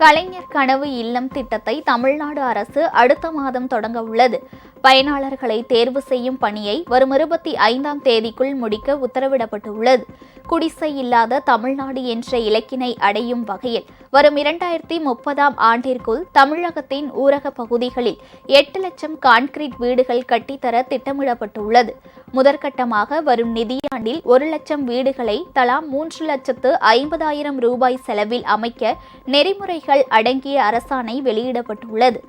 கலைஞர் கனவு இல்லம் திட்டத்தை தமிழ்நாடு அரசு அடுத்த மாதம் தொடங்க உள்ளது. பயனாளர்களை தேர்வு செய்யும் பணியை வரும் இருபத்தி ஐந்தாம் தேதிக்குள் முடிக்க உத்தரவிடப்பட்டுள்ளது. குடிசை இல்லாத தமிழ்நாடு என்ற இலக்கினை அடையும் வகையில் வரும் இரண்டாயிரத்தி முப்பதாம் ஆண்டிற்குள் தமிழகத்தின் ஊரக பகுதிகளில் எட்டு லட்சம் கான்கிரீட் வீடுகள் கட்டித்தர திட்டமிடப்பட்டுள்ளது. முதற்கட்டமாக வரும் நிதியாண்டில் ஒரு லட்சம் வீடுகளை தலா மூன்று லட்சத்து ஐம்பதாயிரம் ரூபாய் செலவில் அமைக்க நெறிமுறைகள் அடங்கிய அரசாணை வெளியிடப்பட்டுள்ளது.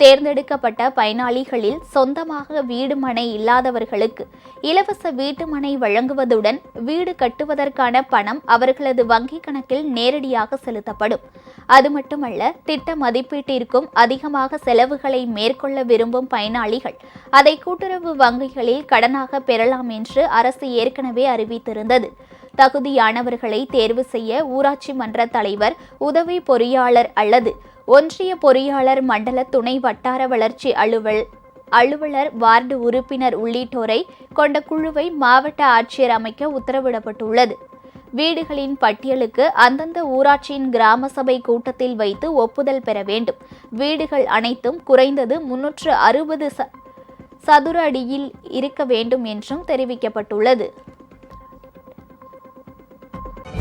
தேர்ந்தெடுக்கப்பட்ட பயனாளிகளில் சொந்தமாக வீடு மனை இல்லாதவர்களுக்கு இலவச வீட்டு மனை வழங்குவதுடன் வீடு கட்டுவதற்கான பணம் அவர்களது வங்கிக் கணக்கில் நேரடியாக செலுத்தப்படும். அது மட்டுமல்ல திட்ட மதிப்பீட்டிற்கும் அதிகமாக செலவுகளை மேற்கொள்ள விரும்பும் பயனாளிகள் அதை கூட்டுறவு வங்கிகளில் கடனாக பெறலாம் என்று அரசு ஏற்கனவே அறிவித்திருந்தது. தகுதியானவர்களை தேர்வு செய்ய ஊராட்சி மன்ற தலைவர் உதவி பொறியாளர் அல்லது ஒன்றிய பொறியாளர் மண்டல துணை வட்டார வளர்ச்சி அலுவல் அலுவலர் வார்டு உறுப்பினர் உள்ளிட்டோரை கொண்ட குழுவை மாவட்ட ஆட்சியர் அமைக்க உத்தரவிடப்பட்டுள்ளது. வீடுகளின் பட்டியலுக்கு அந்தந்த ஊராட்சியின் கிராம சபை கூட்டத்தில் வைத்து ஒப்புதல் பெற வேண்டும். வீடுகள் அனைத்தும் குறைந்தது முன்னூற்று அறுபது சதுர அடியில் இருக்க வேண்டும் என்றும் தெரிவிக்கப்பட்டுள்ளது.